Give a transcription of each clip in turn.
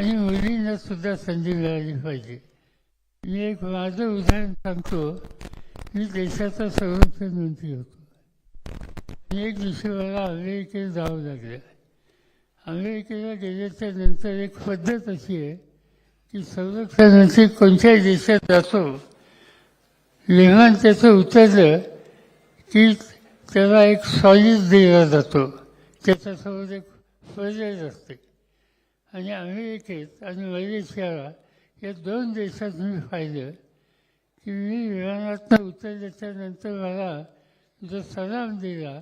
आणि मुलींना सुद्धा संधी मिळाली पाहिजे. मी एक माझं उदाहरण सांगतो. मी देशाचा संरक्षण मंत्री होतो. आणि एक दिवशी मला अमेरिकेत जावं लागलं. अमेरिकेला गेल्याच्यानंतर एक पद्धत अशी आहे की संरक्षण मंत्री कोणत्याही देशात जातो. विमान त्याचं उतरलं की त्याला एक सॉलिड दिला जातो. त्याच्यासोबत एक फर्जेस असते. आणि अमेरिकेत आणि मलेशियाला या दोन देशात मी पाहिलं की मी विमानातनं उतरल्याच्यानंतर मला जो सलाम दिला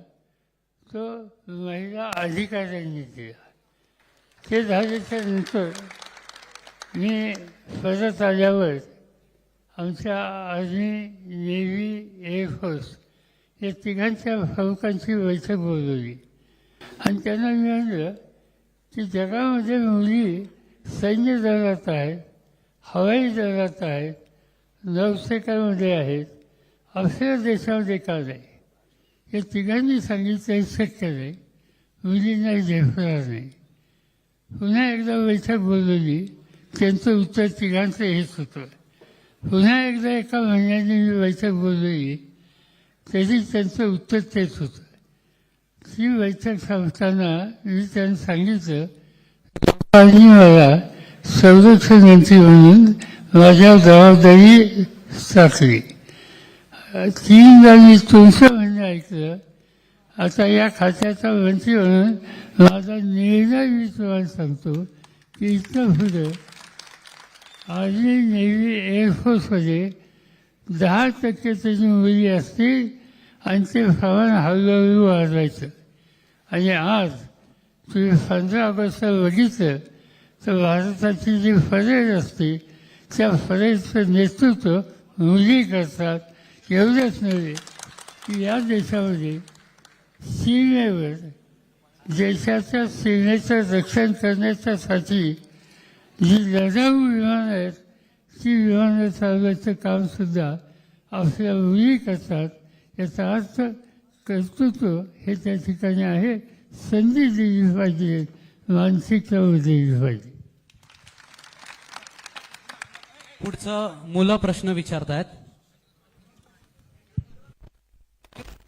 तो महिला अधिकाऱ्यांनी दिला. ते झाल्याच्यानंतर मी परत आल्यावर आमच्या आर्मी नेव्ही एअरफोर्स या तिघांच्या प्रमुखांची बैठक बोलवली. आणि त्यांना मी म्हणलं की जगामध्ये मुली सैन्य दलात आहेत हवाई दलात आहेत नौसेकामध्ये आहेत आपल्या देशामध्ये का नाही? हे तिघांनी सांगितलं हे शक्य नाही. मुलींना झेपणार नाही. पुन्हा एकदा बैठक बोलवली. त्यांचं उत्तर तिघांचं हेच होतं पुन्हा एकदा एका महिन्याने मी बैठक बोलवली. तरी त्यांचं उत्तर तेच होतं. ती बैठक संपताना मी त्यांना सांगितलं आणि मला संरक्षण मंत्री म्हणून माझ्या जबाबदारी टाकली तीनदा मी तुमचं म्हणणं ऐकलं. आता या खात्याचा मंत्री म्हणून माझा निर्णय मी तुम्हाला सांगतो की इथं पुढं आर्मी नेव्ही एअरफोर्समध्ये दहा टक्के त्याची मुली असतील आणि ते प्रमाण हळूहळू वाढवायचं. आणि आज तुम्ही पंधरा ऑगस्टला बघितलं तर भारताची जी परेड असते त्या परेडचं नेतृत्व मुली करतात एवढंच नव्हे की या देशामध्ये सीमेवर देशाच्या सीमेचं रक्षण करण्याच्यासाठी जी लढाऊ विमानं आहेत ती विमानं चालवायचं कामसुद्धा आपल्या मुली करतात. याचा अर्थ कर्तृत्व हे त्या ठिकाणी आहे. संधी दिली पाहिजे मानसिकता दिली पाहिजे. पुढचं मुलं प्रश्न विचारतायत.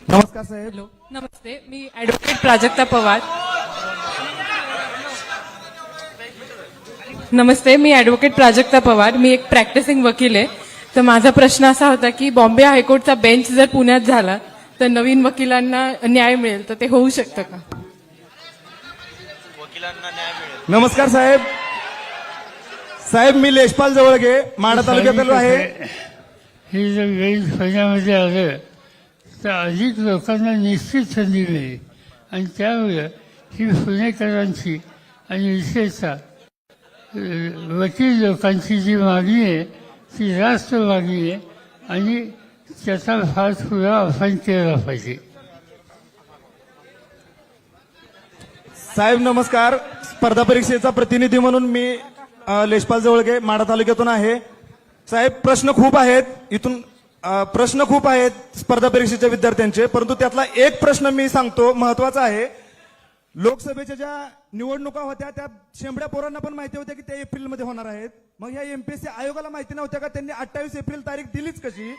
नमस्कार साहेब. हॅलो. नमस्ते. मी ॲडव्होकेट प्राजक्ता पवार. नमस्ते. मी ॲडव्होकेट प्राजक्ता पवार. मी एक प्रॅक्टिसिंग वकील आहे. तर माझा प्रश्न असा होता की बॉम्बे हायकोर्टचा बेंच जर पुण्यात झाला तर नवीन वकिलांना न्याय मिळेल तर ते होऊ शकतं का? नमस्कार साहेब. साहेब मी लेशपाल जवळगे माडा तालुक्यातील आहे. हे जर वेळ पुण्यामध्ये आलं तर अधिक लोकांना निश्चित संधी मिळेल. आणि त्यामुळं ही पुणेकरांची आणि विशेषतः वकील लोकांची जी मागणी आहे ती रास्त मागणी आहे. आणि त्याचा आपण केला पाहिजे. साहेब नमस्कार. स्पर्धा परीक्षेचा प्रतिनिधी म्हणून मी अ, लेशपाल जवळगे माडा तालुक्यातून आहे. साहेब प्रश्न खूप आहेत. इथून प्रश्न खूप आहेत स्पर्धा परीक्षेच्या विद्यार्थ्यांचे परंतु त्यातला एक प्रश्न मी सांगतो महत्त्वाचा आहे. लोकसभेच्या ज्या निवडणुका होत्या त्या शेंबड्या पोरांना पण माहिती होत्या की त्या एप्रिलमध्ये होणार आहेत. मग या एमपीएससी आयोगाला माहिती नव्हत्या का? त्यांनी अठ्ठावीस एप्रिल तारीख दिलीच कशी?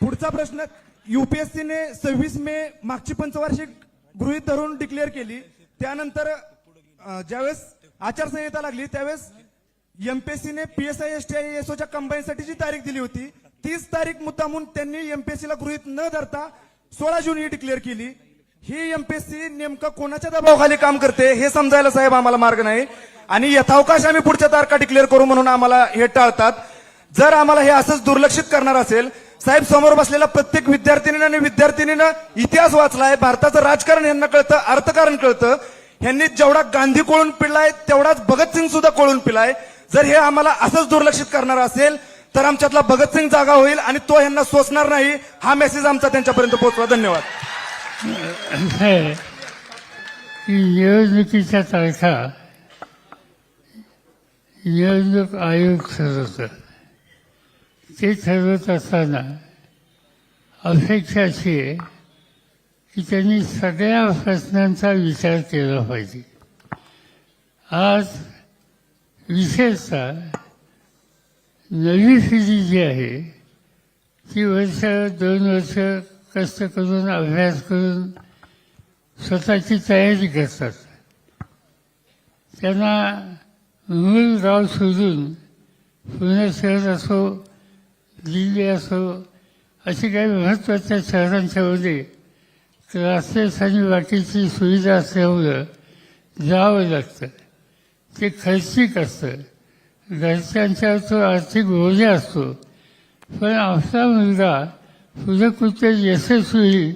पुढचा प्रश्न युपीएससीने सव्वीस मे मागची पंचवार्षिक गृहीत धरून डिक्लेअर केली. त्यानंतर ज्यावेळेस आचारसंहिता लागली त्यावेळेस एमपीएससीने पीएसआय एस टी आय एसओच्या कंबाईनसाठी जी तारीख दिली होती तीस तारीख मुद्दामून त्यांनी एमपीएससीला गृहीत न धरता सोळा जून ही डिक्लेअर केली. ही एमपीएससी नेमकं कोणाच्या दबावाखाली काम करते हे समजायला साहेब आम्हाला मार्ग नाही. आणि यथावकाश आम्ही पुढच्या तारखा डिक्लेअर करू म्हणून आम्हाला हे टाळतात. जर आम्हाला हे असंच दुर्लक्षित करणार असेल साहेब समोर बसलेल्या प्रत्येक विद्यार्थिनीनं आणि विद्यार्थिनीनं इतिहास वाचलाय भारताचं राजकारण यांना कळतं अर्थकारण कळतं. ह्यांनी जेवढा गांधी कोळून पिलाय तेवढाच भगतसिंग सुद्धा कोळून पिलाय. जर हे आम्हाला असंच दुर्लक्षित करणार असेल तर आमच्यातला भगतसिंग जागा होईल आणि तो ह्यांना सोसणार नाही. हा मेसेज आमचा त्यांच्यापर्यंत पोहोचवा. धन्यवाद. आहे निवडणुकीच्या तारखा निवडणूक आयोग ठरवतं ते ठरवत असताना अपेक्षा अशी आहे की त्यांनी सगळ्या प्रश्नांचा विचार केला पाहिजे. आज विशेषतः नवी पिढी जी आहे ती वर्ष दोन वर्ष कष्ट करून अभ्यास करून स्वतःची तयारी करतात. त्यांना मूळ गाव सोडून पुणे शहर असो दिल्ली असो अशी काही महत्त्वाच्या शहरांच्यामध्ये क्लासेस आणि बाकीची सुविधा असल्यामुळं जावं लागतं. ते खर्चिक असतं. घरच्यांच्या तो आर्थिक ओझा असतो. पण आपला मुलगा पुढे कुठे यशस्वी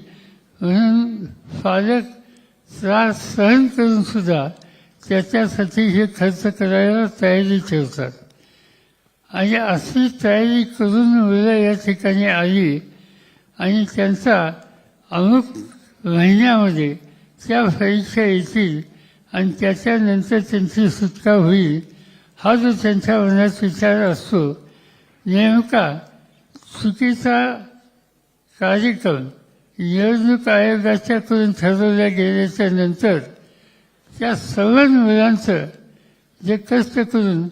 म्हणून पालक त्रास सहन करूनसुद्धा त्याच्यासाठी हे खर्च करायला तयारी ठेवतात. आणि अशी तयारी करून मुलं या ठिकाणी आली आणि त्यांचा अमुक महिन्यामध्ये त्या परीक्षा येतील आणि त्याच्यानंतर त्यांची सुटका होईल हा जो त्यांच्या मनात विचार असतो नेमका चुकीचा कार्यक्रम निवडणूक आयोगाच्याकडून ठरवल्या गेल्याच्यानंतर त्या सर्व मुलांचं जे कष्ट करून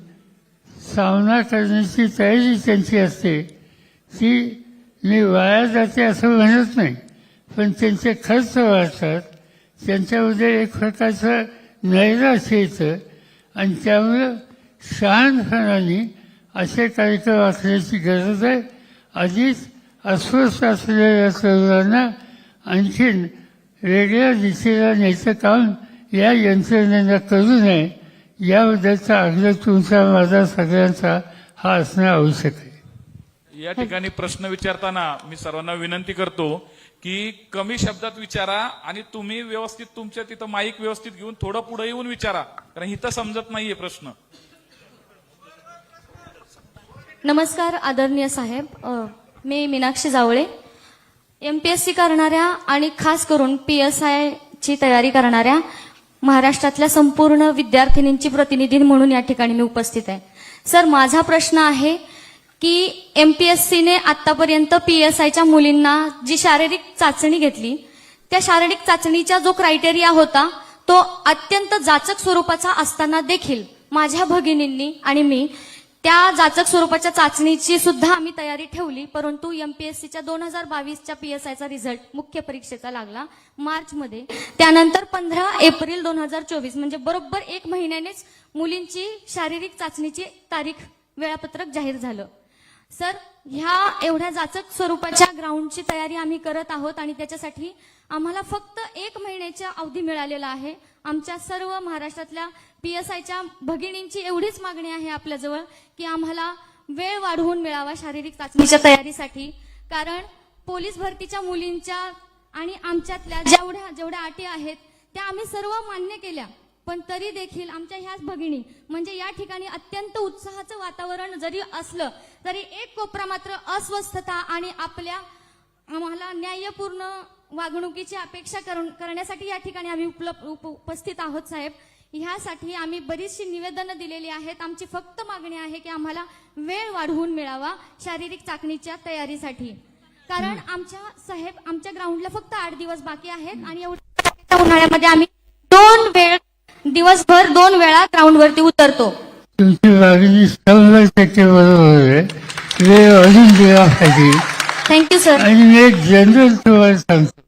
सामना करण्याची तयारी त्यांची असते. ती मी वाया जाते असं म्हणत नाही पण त्यांचे खर्च वाढतात. त्यांच्यामध्ये एक प्रकारचं नैराश्य येतं आणि त्यामुळं शहाणपणाने असे कार्यक्रम असण्याची गरज आहे. आधीच अस्वस्थ असलेल्या तरुणांना आणखीन वेगळ्या दिशेला न्यायचं काम या यंत्रणेनं करू नये. याबद्दलचा आग्रह तुमचा माझा सगळ्यांचा हा असणं आवश्यक आहे. या ठिकाणी प्रश्न विचारताना मी सर्वांना विनंती करतो की कमी शब्दात विचारा आणि तुम्ही व्यवस्थित तुमच्या तिथं माईक व्यवस्थित घेऊन थोडं पुढे येऊन विचारा कारण इथं समजत नाहीये प्रश्न. नमस्कार आदरणीय साहेब. मी Meenakshi Jawale. M P S C करणाऱ्या आणि खास करून पी एस आयची तयारी करणाऱ्या महाराष्ट्रातल्या संपूर्ण विद्यार्थिनींची प्रतिनिधी म्हणून या ठिकाणी मी उपस्थित आहे. सर माझा प्रश्न आहे की एम पी एस सीने आतापर्यंत पी एस आयच्या मुलींना जी शारीरिक चाचणी घेतली त्या शारीरिक चाचणीचा जो क्रायटेरिया होता तो अत्यंत जाचक स्वरूपाचा असताना देखील माझ्या भगिनींनी आणि मी त्या जाचक स्वरूपाच्या चाचणीची सुद्धा आम्ही तयारी ठेवली परंतु एमपीएससीच्या दोन हजार बावीसच्या पीएसआयचा रिझल्ट मुख्य परीक्षेचा लागला मार्चमध्ये. त्यानंतर पंधरा एप्रिल दोन हजार चोवीस म्हणजे बरोबर एक महिन्यानेच मुलींची शारीरिक चाचणीची तारीख वेळापत्रक जाहीर झालं. सर ह्या एवढ्या जाचक स्वरूपाच्या ग्राउंडची तयारी आम्ही करत आहोत आणि त्याच्यासाठी आम्हाला फक्त एक महिन्याचा अवधी मिळालेला आहे. आमच्या सर्व महाराष्ट्रातल्या पी एस आयच्या भगिनींची एवढीच मागणी आहे आपल्याजवळ की आम्हाला वेळ वाढवून मिळावा शारीरिक चाचणीच्या तयारीसाठी. कारण पोलीस भरतीच्या मुलींच्या आणि आमच्यातल्या जेवढ्या जेवढ्या अटी आहेत त्या आम्ही सर्व मान्य केल्या. पण तरी देखील आमच्या ह्याच भगिनी म्हणजे या ठिकाणी अत्यंत उत्साहाचं वातावरण जरी असलं तरी एक कोपरा मात्र अस्वस्थता आणि आपल्या आम्हाला न्यायपूर्ण वागणुकीची अपेक्षा करून करण्यासाठी या ठिकाणी आम्ही उपलब्ध उप, उपस्थित आहोत साहेब. ह्यासाठी आम्ही बरीचशी निवेदनं दिलेली आहेत. आमची फक्त मागणी आहे की आम्हाला वेळ वाढवून मिळावा शारीरिक चाचणीच्या तयारीसाठी. कारण आमच्या साहेब आमच्या ग्राउंडला फक्त आठ दिवस बाकी आहेत आणि एवढ्या उन्हाळ्यामध्ये आम्ही दोन वेळ दिवसभर दोन वेळा ग्राउंडवरती उतरतो. अजून दिला पाहिजे थँक्यू सर आणि मी एक जनरल तुम्हाला सांगतो.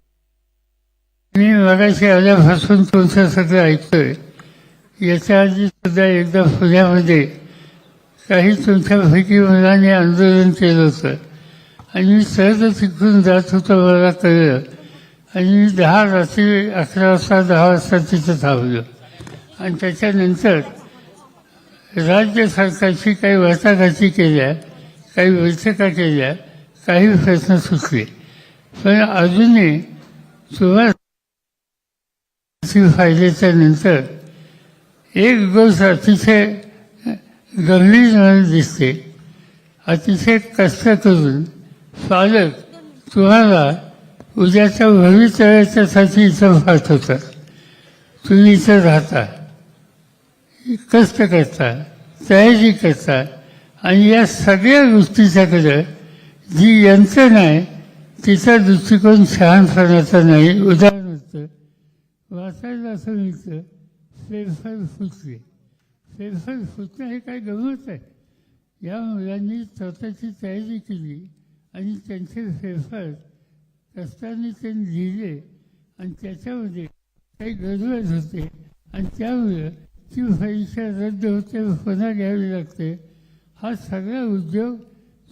मी मगाशी आल्यापासून तुमचं सगळं ऐकतोय. याच्या आधी सुद्धा एकदा पुण्यामध्ये काही तुमच्यापैकी मुलांनी आंदोलन केलं होतं. आणि मी सहज तिकडून जात होतो मला कळलं आणि मी दहा रात्री अकरा वाजता दहा वाजता तिथं थांबलो आणि त्याच्यानंतर राज्य सरकारची काही वाटाघाटी केल्या काही बैठका केल्या काही प्रश्न सुटले. पण अजूनही सुरुवात फायद्याच्या नंतर एक गोष्ट अतिशय गंभीर दिसते. अतिशय कष्ट करून पालक तुम्हाला उद्याच्या भवितव्याच्यासाठी इथं पाठवतात. तुम्ही इथं राहता. कष्ट करता तयारी करता आणि या सगळ्या गोष्टीच्याकडं जी यंत्रणा आहे तिचा दृष्टिकोन शहाणपणाचा नाही. उदाहरण वाचायला असं मिळतं फेरफार सुचली फेरफार सुचणं हे काय गमत आहे. या मुलांनी स्वतःची तयारी केली आणि त्यांचे फेरफार रस्त्याने त्यांनी लिहिले आणि त्याच्यामध्ये काही गरज होते आणि त्यामुळे ती परीक्षा रद्द होते पुन्हा घ्यावी लागते. हा सगळा उद्योग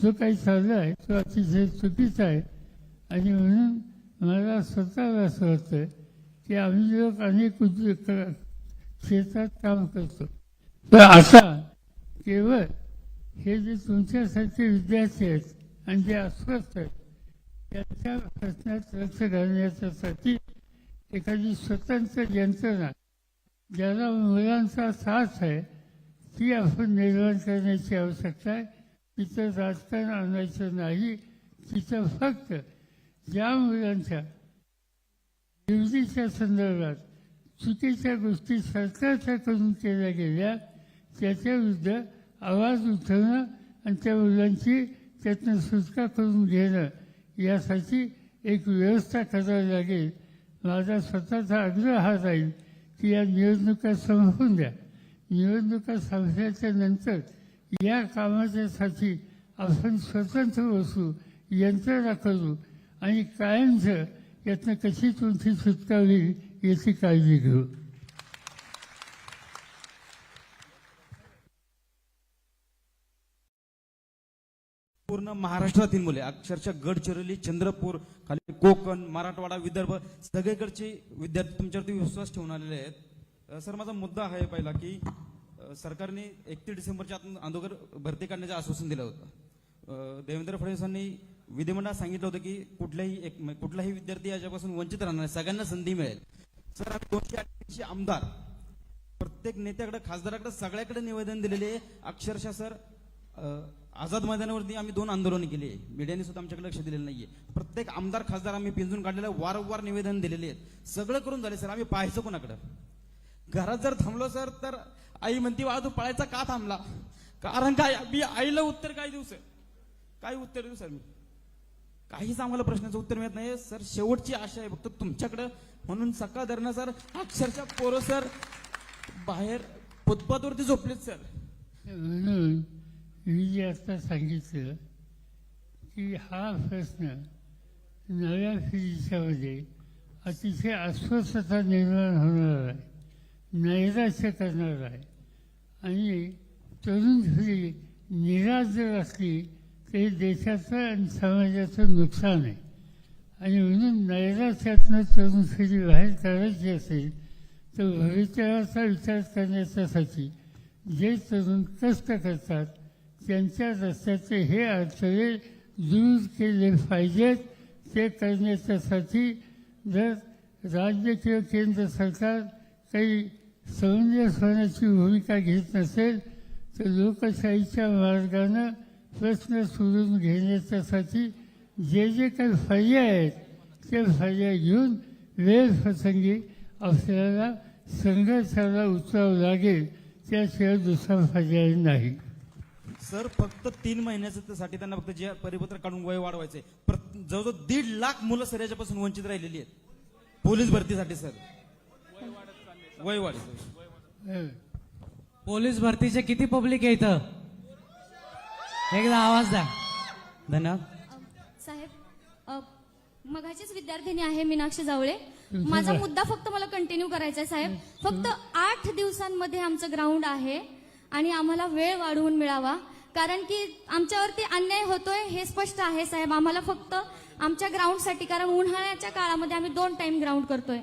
जो काही चालला आहे तो अतिशय चुकीचा आहे. आणि म्हणून मला स्वतःला असं वाटतं की आम्ही लोक अनेक उद्योग शेतात काम करतो. तर आता केवळ हे जे तुमच्यासारखे विद्यार्थी आहेत आणि जे अस्वस्थ आहेत त्यांच्या प्रश्नात लक्ष घालण्यासाठी एखादी स्वतंत्र यंत्रणा ज्याला मुलांचा साथ आहे ती आपण निर्माण करण्याची आवश्यकता आहे. तिथं राजकारण आणायचं नाही तिथं फक्त ज्या मुलांच्या निवडीच्या संदर्भात चुकीच्या गोष्टी सरकारच्याकडून केल्या गेल्या. त्याच्याविरुद्ध आवाज उठवणं आणि त्या मुलांची त्यातनं सुटका करून घेणं यासाठी एक व्यवस्था करावी लागेल. माझा स्वतःचा आग्रह हा राहील की या निवडणुका संपवून द्या. निवडणुका संपल्याच्या नंतर या कामाच्यासाठी आपण स्वतंत्र बसू यंत्रणा करू आणि कायमचं यातनं कशी तुमची सुटका होईल याची काळजी घेऊ. पूर्ण महाराष्ट्रातील मुले अक्षरशः गडचिरोली चंद्रपूर खाली कोकण मराठवाडा विदर्भ सगळीकडचे विद्यार्थी तुमच्यावरती विश्वास ठेवून आलेले आहेत. सर माझा मुद्दा आहे पहिला की सरकारने एकतीस डिसेंबरच्या आतून अगोदर भरती काढण्याचं आश्वासन दिलं होतं. देवेंद्र फडणवीसांनी विधिमंडळात सांगितलं होतं की कुठल्याही एक कुठलाही विद्यार्थी याच्यापासून वंचित राहणार सगळ्यांना संधी मिळेल. सर आम्ही दोनशे अठ्ठ्याऐंशी आमदार. प्रत्येक नेत्याकडे खासदाराकडे सगळ्याकडे निवेदन दिलेले आहे. अक्षरशः सर आझाद मैदानावरती आम्ही दोन आंदोलन केले मीडियाने सुद्धा आमच्याकडे लक्ष दिलेलं नाहीये. प्रत्येक आमदार खासदार आम्ही पिंजून काढलेलं वारंवार निवेदन दिलेले आहेत. सगळं करून झाले सर आम्ही पाहायचं कोणाकडं? घरात जर थांबलो सर तर आई म्हणती वा तू पळायचा का थांबला? कारण काय मी आईला उत्तर काय देऊ सर? काय उत्तर देऊ सर मी? काहीच आम्हाला प्रश्नाचं उत्तर मिळत नाही. सर शेवटची आशा आहे फक्त तुमच्याकडं. म्हणून सकाळ धरणं सर. अक्षरशः पोरं सर. बाहेर फुटपाथवरती झोपलेत सर. म्हणून मी जे आता सांगितलं की हा प्रश्न नव्या पिढीच्यामध्ये अतिशय अस्वस्थता निर्माण होणार आहे नैराश्य करणार आहे. आणि तरुण पिढी निराश जर असली ते देशाचं आणि समाजाचं नुकसान आहे. आणि म्हणून नैराश्यातनं तरुण पिढी बाहेर काढायची असेल तर भविष्याचा विचार करण्याच्यासाठी जे तरुण कष्ट करतात त्यांच्या रस्त्याचे हे अडथळे दूर केले पाहिजेत. ते करण्याच्यासाठी जर राज्य किंवा केंद्र सरकार काही समंजस होण्याची भूमिका घेत नसेल तर लोकशाहीच्या मार्गानं प्रश्न सोडून घेण्याच्यासाठी जे जे काही पर्याय आहेत ते पर्याय घेऊन वेळ प्रसंगी आपल्याला संघर्षाला उतरावं लागेल त्याशिवाय दुसरा पर्याय नाही. सर फक्त तीन महिन्याचं साठी त्यांना फक्त जे परिपत्र काढून वय वाढवायचंय. प्रत- जवळजवळ दीड लाख मुलं सर याच्यापासून वंचित राहिलेली आहेत. पोलीस भरतीसाठी सर. वय वाढ. पोलीस भरतीचे किती पब्लिक आहे इथं? एकदा आवाज द्या. धन्यवाद. साहेब अ, मघाचीच विद्यार्थिनी आहे मीनाक्षी जावळे. माझा मुद्दा फक्त मला कंटिन्यू करायचा आहे साहेब. फक्त आठ दिवसांमध्ये आमचं ग्राउंड आहे आणि आम्हाला वेळ वाढवून मिळावा. कारण की आमच्यावरती अन्याय होतोय हे स्पष्ट आहे साहेब. आम्हाला फक्त आमच्या ग्राउंडसाठी कारण उन्हाळ्याच्या काळामध्ये आम्ही दोन टाइम ग्राउंड करतोय.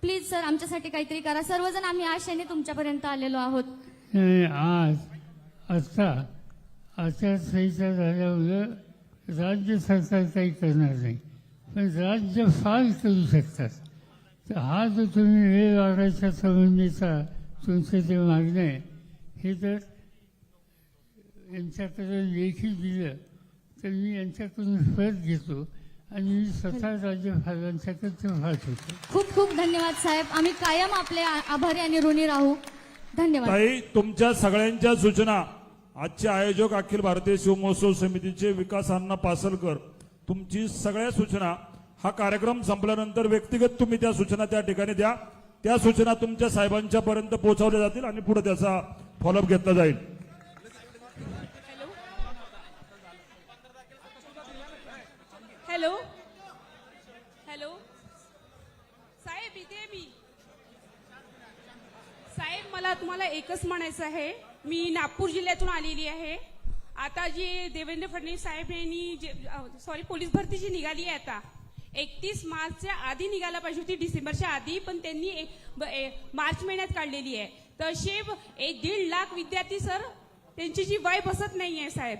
प्लीज सर आमच्यासाठी काहीतरी करा. सर्वजण आम्ही आशेने तुमच्यापर्यंत आलेलो आहोत. आज आचारसंहिता झाल्यामुळं राज्य सरकार काही करणार नाही. पण राज्य फार करू शकतात. तर हा जो तुम्ही वेळ वाढायच्या संबंधीचा तुमचे जे मागणं आहे हे जर यांच्याकडे लेखी दिलं तर मी यांच्याकडून परत घेतो आणि मी स्वतः राज्यपालांच्याकडे ते पाठवतो खूप खूप धन्यवाद साहेब. आम्ही कायम आपले आ- आभारी आणि ऋणी राहू. धन्यवाद. ताई तुमच्या सगळ्यांच्या सूचना आजचे आयोजक अखिल भारतीय शिवमहोत्सव समितीचे विकास अण्णा पासलकर तुमची सगळ्या सूचना हा कार्यक्रम संपल्यानंतर व्यक्तिगत तुम्ही त्या सूचना त्या ठिकाणी द्या. त्या सूचना तुमच्या साहेबांच्या पर्यंत पोहोचवल्या जातील आणि पुढे त्याचा फॉलोअप घेतला जाईल. हॅलो? हॅलो? साहेब इथे मी. साहेब मला तुम्हाला एकच म्हणायचं आहे. मी नागपूर जिल्ह्यातून आलेली आहे. आता जी देवेंद्र फडणवीस साहेब यांनी जे सॉरी पोलीस भरती जी निघाली आहे आता एकतीस मार्चच्या आधी निघायला पाहिजे होती डिसेंबरच्या आधी पण त्यांनी ब- ए- मार्च महिन्यात काढलेली आहे. तसे एक दीड लाख विद्यार्थी सर त्यांची जी वय बसत नाही आहे साहेब.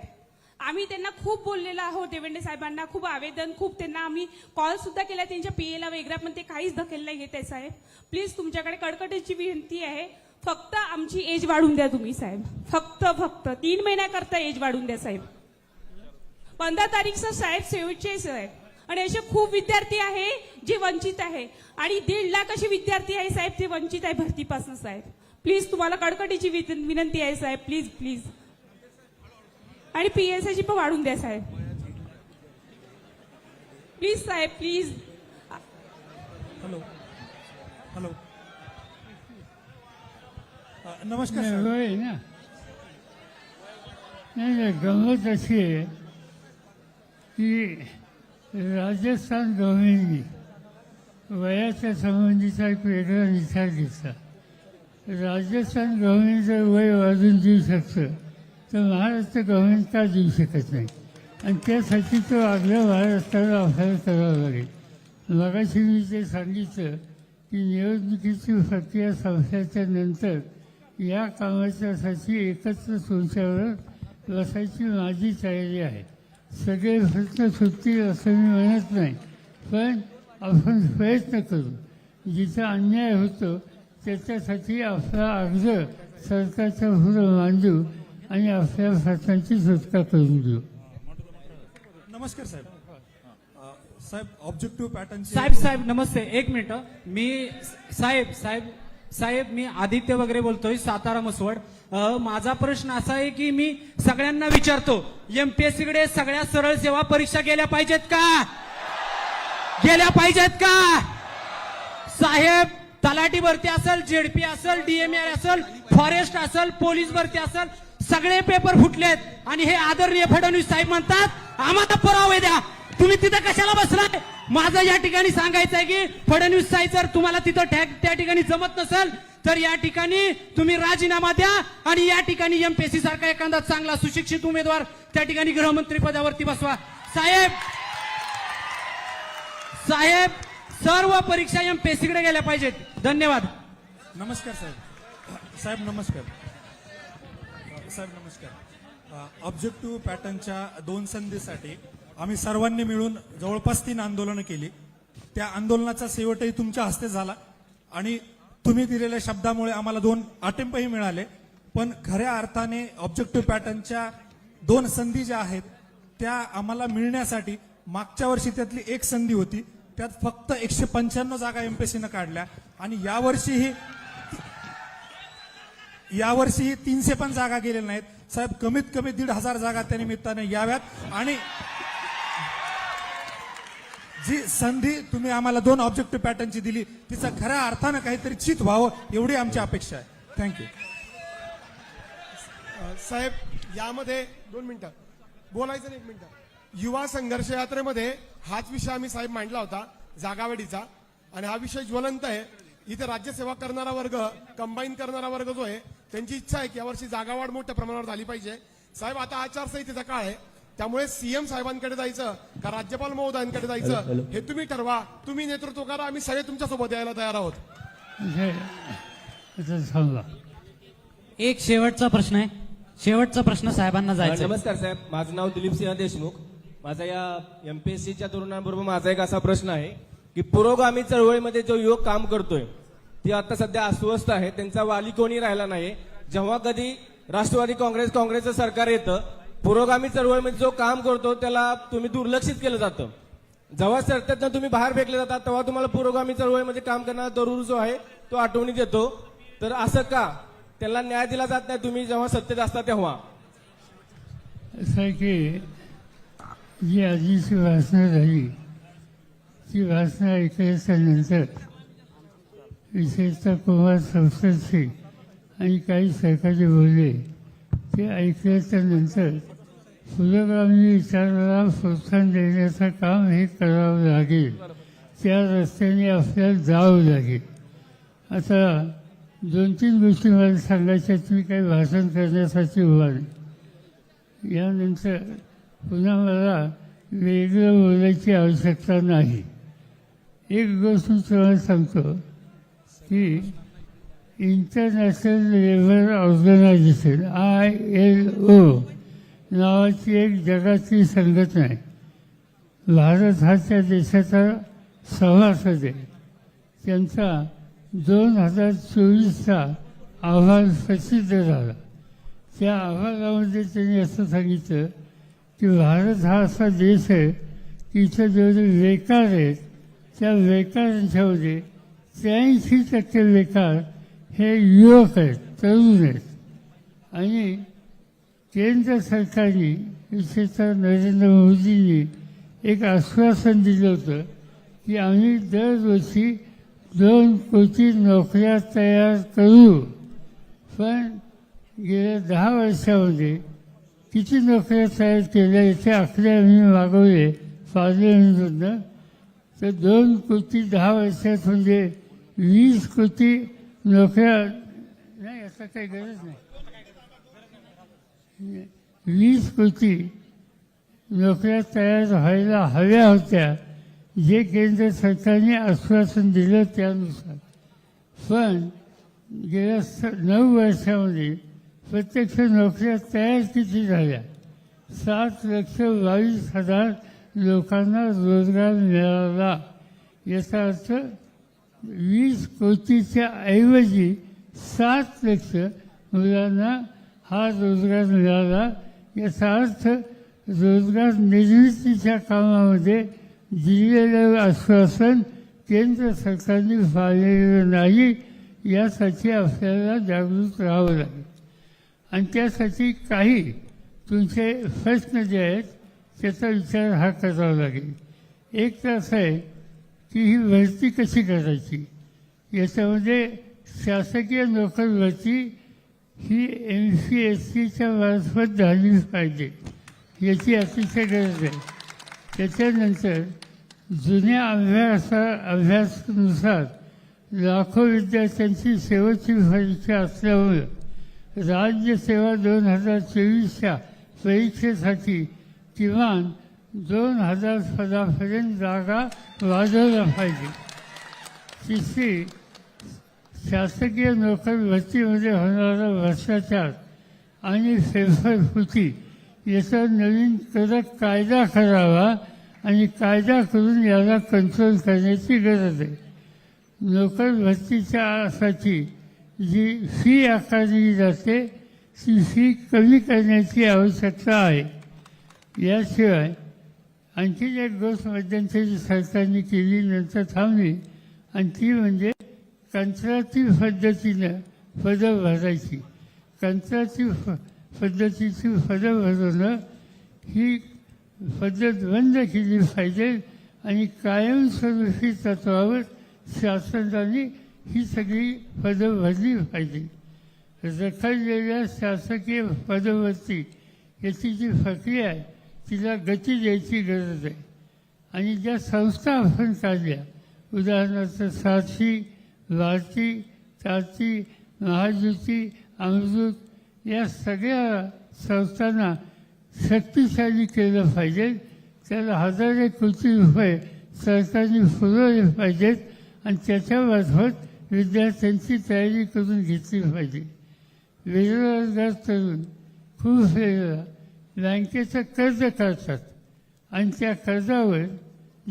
आम्ही त्यांना खूप बोललेलो आहोत देवेंद्र साहेबांना खूप आवेदन खूप त्यांना आम्ही कॉल सुद्धा केला त्यांच्या पीएला वगैरे पण ते काहीच दखल नाही घेत आहे साहेब. प्लीज तुमच्याकडे कडकडीची विनंती आहे. फक्त आमची एज वाढून द्या तुम्ही साहेब. फक्त फक्त. तीन महिन्याकरता एज वाढून द्या साहेब. पंधरा तारीखचं साहेब शेवटचे साहेब. आणि असे खूप विद्यार्थी आहे जे वंचित आहे. आणि दीड लाख असे विद्यार्थी आहे साहेब ते वंचित आहे भरतीपासून साहेब. प्लीज तुम्हाला कडकडीची विनंती आहे साहेब. प्लीज प्लीज आणि पीएसआयची पण वाढून द्या साहेब. प्लीज साहेब प्लीज हॅलो हॅलो नमस्कार साहेब. होय ना. नाही नाही गंमत अशी आहे की राजस्थान गव्हर्नमेंटनी वयाच्या संबंधीचा एक वेगळा निचार घेतला. राजस्थान गव्हर्नमेंट जर वय वाढून देऊ शकतं तर महाराष्ट्र गव्हर्नमेंट का देऊ शकत नाही. आणि त्यासाठी तो आग्रह महाराष्ट्राला आपल्याला करावा लागेल. मगाशी मी ते सांगितलं की निवडणुकीची प्रक्रिया संपल्याच्या नंतर या कामाच्यासाठी एकत्र तुमच्यावर बसायची माझी तयारी आहे. सगळे प्रश्न सुटतील असं मी म्हणत नाही पण आपण प्रयत्न करू. जिथं अन्याय होतो त्याच्यासाठी आपला अर्ज सरकारच्या पुढं मांडू आणि आपल्या प्रश्नांची सुटका करून देऊ. नमस्कार साहेब. साहेब ऑब्जेक्टिव्ह पॅटर्न साहेब साहेब नमस्ते. एक मिनिट. मी साहेब साहेब साहेब मी आदित्य वगैरे बोलतोय सातारा मसवड. माझा प्रश्न असा आहे की मी सगळ्यांना विचारतो एमपीएससी कडे सगळ्या सरळ सेवा परीक्षा गेल्या पाहिजेत का? गेल्या पाहिजेत का? साहेब तलाठी भरती असेल जेडपी असेल डीएमआर असेल फॉरेस्ट असेल पोलीस भरती असेल सगळे पेपर फुटलेत. आणि हे आदरणीय फडणवीस साहेब म्हणतात आम्हाला पुरावे द्या. तुम्ही तिथं कशाला बसलाय? माझं या ठिकाणी सांगायचं आहे की फडणवीस साहेब जर तुम्हाला तिथं त्या ठिकाणी जमत नसेल तर या ठिकाणी तुम्ही राजीनामा द्या आणि या ठिकाणी एमपीएससी सारखा एखादा चांगला सुशिक्षित उमेदवार त्या ठिकाणी गृहमंत्री पदावरती बसवा. साहेब साहेब सर्व परीक्षा एमपीएससी कडे गेल्या पाहिजेत. धन्यवाद. नमस्कार साहेब. साहेब नमस्कार. साहेब नमस्कार. ऑब्जेक्टिव्ह पॅटर्नच्या दोन संधीसाठी आम्ही सर्वांनी मिळून जवळपास तीन आंदोलनं केली. त्या आंदोलनाचा शेवटही तुमच्या हस्ते झाला. आणि तुम्ही दिलेल्या शब्दामुळे आम्हाला दोन अटेम्पही मिळाले. पण खऱ्या अर्थाने ऑब्जेक्टिव्ह पॅटर्नच्या दोन संधी ज्या आहेत त्या आम्हाला मिळण्यासाठी मागच्या वर्षी त्यातली एक संधी होती. त्यात फक्त एकशे पंच्याण्णव जागा एमपीएससीनं काढल्या. आणि यावर्षीही यावर्षीही तीनशे पण जागा गेलेल्या नाहीत. साहेब कमीत कमी दीड हजार जागा त्या निमित्ताने याव्यात. आणि जी संधी तुम्ही आम्हाला दोन ऑब्जेक्टिव्ह पॅटर्नची दिली तिचं खऱ्या अर्थानं काहीतरी चित व्हावं एवढी आमची अपेक्षा आहे. थँक्यू साहेब यामध्ये दोन मिनिटं. बोलायचं एक मिनिटं. युवा संघर्ष यात्रेमध्ये हाच विषय आम्ही साहेब मांडला होता जागावाडीचा. आणि हा विषय ज्वलंत आहे. इथे राज्यसेवा करणारा वर्ग कंबाईन करणारा वर्ग जो आहे त्यांची इच्छा आहे की यावर्षी जागावाढ मोठ्या प्रमाणावर झाली पाहिजे. साहेब आता आचारसंहितेचा काळ आहे. त्यामुळे सीएम साहेबांकडे जायचं का राज्यपाल महोदयांकडे जायचं हे तुम्ही ठरवा. तुम्ही नेतृत्व करा. आम्ही सगळे तुमच्यासोबत यायला तयार आहोत. हे एक शेवटचा प्रश्न आहे. शेवटचा प्रश्न साहेबांना जायचा आहे. नमस्कार साहेब. माझं नाव दिलीप सिंह देशमुख. माझा या एमपीएससीच्या तरुणांबरोबर माझा एक असा प्रश्न आहे की पुरोगामी चळवळीमध्ये जो युवक काम करतोय ती आता सध्या अस्वस्थ आहे. त्यांचा वाली कोणी राहिला नाही जेव्हा कधी राष्ट्रवादी काँग्रेस काँग्रेसचं सरकार येतं पुरोगामी चळवळीमध्ये जो काम करतो त्याला तुम्ही दुर्लक्षित केलं जातं. जेव्हा सरत्यातनं तुम्ही बाहेर फेकले जातात तेव्हा तुम्हाला पुरोगामी चळवळीमध्ये काम करणारा तरुण जो आहे तो आठवणीत येतो तर असं का? त्याला न्याय दिला जात नाही तुम्ही जेव्हा सत्तेत असता तेव्हा. असं आहे की जी आजीची भाषणं झाली ती भाषणं ऐकायच्या विशेषतः कुमार संसदशी आणि काही सरकारी बोलले ते ऐकल्याच्या नंतर पुरोगामी विचाराला प्रोत्साहन देण्याचं काम हे करावं लागेल. त्या रस्त्याने आपल्याला जावं लागेल. आता दोन तीन गोष्टी मला सांगायच्या तुम्ही काही भाषण करण्यासाठी उभा नाही यानंतर पुन्हा मला वेगळं बोलायची आवश्यकता नाही. एक गोष्ट तुम्हाला सांगतो की International Labour Organisation I L O नावाची एक जगाची संघटना आहे. भारत हा त्या देशाचा सहवासच आहे. त्यांचा दोन हजार चोवीसचा अहवाल प्रसिद्ध झाला. त्या अहवालामध्ये त्यांनी असं सांगितलं की भारत हा असा देश आहे की इथं जेवढे बेकार आहेत त्या बेकारांच्यामध्ये त्र्याऐंशी टक्के बेकार हे युवक आहेत तरुण आहेत. आणि केंद्र सरकारने विशेषतः नरेंद्र मोदींनी एक आश्वासन दिलं होतं की आम्ही दरवर्षी दोन कोटी नोकऱ्या तयार करू. पण गेल्या दहा वर्षामध्ये किती नोकऱ्या तयार केल्या याचे आकडे आम्ही मागवले पार्लमेंटमधनं तर दोन कोटी दहा वर्षात म्हणजे वीस कोटी नोकऱ्या नाही असं काही गरज नाही वीस कोटी नोकऱ्या तयार व्हायला हव्या होत्या जे केंद्र सरकारने आश्वासन दिलं त्यानुसार पण गेल्या स नऊ वर्षामध्ये प्रत्यक्ष नोकऱ्या तयार किती झाल्या सात लक्ष बावीस हजार लोकांना रोजगार मिळाला याचा अर्थ वीस कोटीच्या ऐवजी सात लक्ष मुलांना हा रोजगार मिळाला. याचा अर्थ रोजगार निर्मितीच्या कामामध्ये दिलेलं आश्वासन केंद्र सरकारने पाळलेलं नाही यासाठी आपल्याला जागृत राहावं लागेल. आणि त्यासाठी काही तुमचे प्रश्न जे आहेत त्याचा विचार हा करावा लागेल. एक तर असं आहे की ही भरती कशी करायची? याच्यामध्ये म्हणजे शासकीय नोकर भरती ही एम सी एस सीच्या मार्फत झाली पाहिजे याची अतिशय गरज आहे. त्याच्यानंतर जुन्या अभ्यासा अभ्यासानुसार लाखो विद्यार्थ्यांची शेवटची परीक्षा असल्यामुळं राज्यसेवा दोन हजार चोवीसच्या परीक्षेसाठी किमान दोन हजार पदापर्यंत जागा वाढवल्या पाहिजे. तिसरी शासकीय नोकर भरतीमध्ये होणारा भ्रष्टाचार आणि फेरफारफुटी याचा नवीन कडक कायदा करावा आणि कायदा करून याला कंट्रोल करण्याची गरज आहे. नोकर भरतीच्यासाठी जी फी आकारली जाते ती फी कमी करण्याची आवश्यकता आहे. याशिवाय आणखी एक गोष्ट मध्यंतरी सरकारने केली नंतर थांबली आणि ती म्हणजे कंत्राटी पद्धतीनं पदं भरायची. कंत्राटी फ पद्धतीची पदं भरवणं ही पद्धत बंद केली पाहिजे आणि कायमस्वरूपी तत्वावर शासनाने ही सगळी पदं भरली पाहिजे. रखडलेल्या शासकीय पदवरती याची जी प्रक्रिया आहे तिला गती द्यायची गरज आहे. आणि ज्या संस्था आपण काढल्या उदाहरणार्थ साथी भारती तारती महाज्योती अमृत या सगळ्या संस्थांना शक्तिशाली केलं पाहिजे. त्याला हजारे कोटी रुपये सरकारने पुरवले पाहिजेत आणि त्याच्यामार्फत विद्यार्थ्यांची तयारी करून घेतली पाहिजे. बेरोजगार तरुण खूप वेगळा बँकेचं कर्ज काढतात. आणि त्या कर्जावर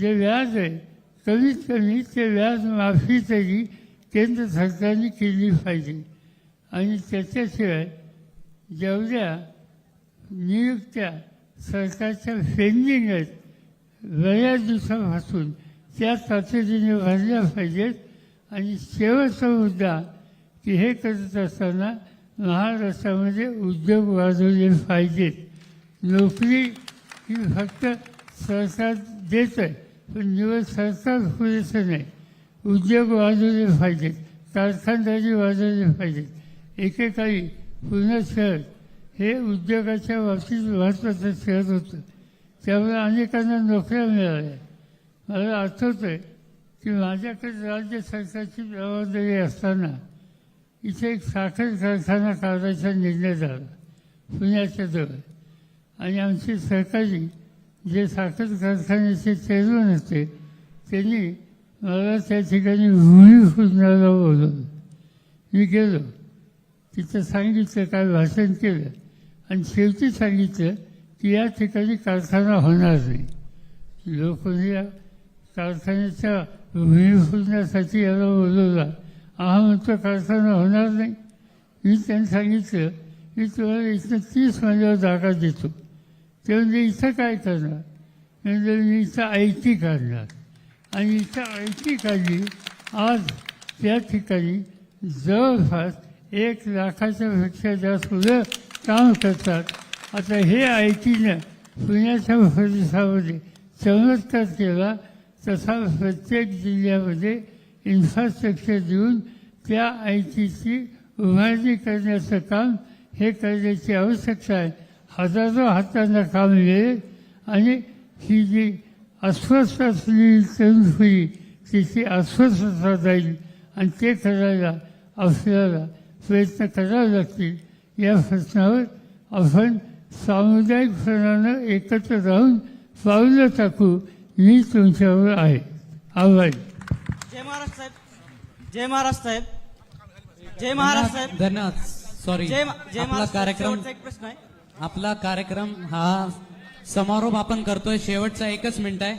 जे व्याज आहे कमीत कमी ते व्याज माफी तरी केंद्र सरकारने केली पाहिजे. आणि त्याच्याशिवाय जेवढ्या नियुक्त्या सरकारच्या पेंडिंग आहेत बऱ्याच दिवसापासून त्या तातडीने भरल्या पाहिजेत. आणि शेवटचा मुद्दा की हे करत असताना महाराष्ट्रामध्ये उद्योग वाढवले पाहिजेत. नोकरी ही फक्त सरकार देत आहे पण निवड सरकार पुरेसं नाही. उद्योग वाढवले पाहिजेत कारखानदारी वाजवले पाहिजेत. एकेकाळी पुणे शहर हे उद्योगाच्या बाबतीत महत्त्वाचं शहर होतं. त्यामुळे अनेकांना नोकऱ्या मिळाल्या. मला आठवतंय की माझ्याकडे राज्य सरकारची जबाबदारी असताना इथे एक साखर कारखाना काढायचा निर्णय झाला पुण्याच्या जवळ. आणि आमचे सहकारी जे साखर कारखान्याचे चेअरमन होते त्यांनी मला त्या ठिकाणी भूमिपूजनाला बोलवलं. मी गेलो. तिथं सांगितलं काय भाषण केलं. आणि शेवटी सांगितलं की या ठिकाणी कारखाना होणार नाही. लोक या कारखान्याच्या भूमिपूजनासाठी याला बोलवला. हा म्हणतो कारखाना होणार नाही. मी त्यांनी सांगितलं मी तुम्हाला इथं तीस महिन्यावर जागा देतो. ते म्हणजे इथं काय करणार? म्हणजे मी इथं आय टी काढणार आणि इथं आय टी काढली आज त्या ठिकाणी जवळपास एक लाखाच्या पेक्षा जास्त मुलं काम करतात. आता हे आयटीनं पुण्याच्या प्रदेशामध्ये चमत्कार केला तसा प्रत्येक जिल्ह्यामध्ये इन्फ्रास्ट्रक्चर देऊन त्या आय टीची उभारणी करण्याचं काम हे करण्याची आवश्यकता आहे. हजारो हातांना काम मिळेल आणि ही जी अस्वस्थ असलेली तरुण तिची अस्वस्थता जाईल आणि ते करायला आपल्याला प्रयत्न करावे लागतील. या प्रश्नावर आपण सामुदायिकपणानं एकत्र राहून पावलं टाकू मी तुमच्यावर आहे. आभारी. जय महाराष्ट्र साहेब. जय महाराष्ट्र साहेब. जय महाराष्ट्र साहेब. धन्यवाद. सॉरी जय जय आपला महाराष्ट्र कार्यक्रम एक प्रश्न आहे. आपला कार्यक्रम हा समारोप आपण करतोय. शेवटचा एकच मिनिट आहे.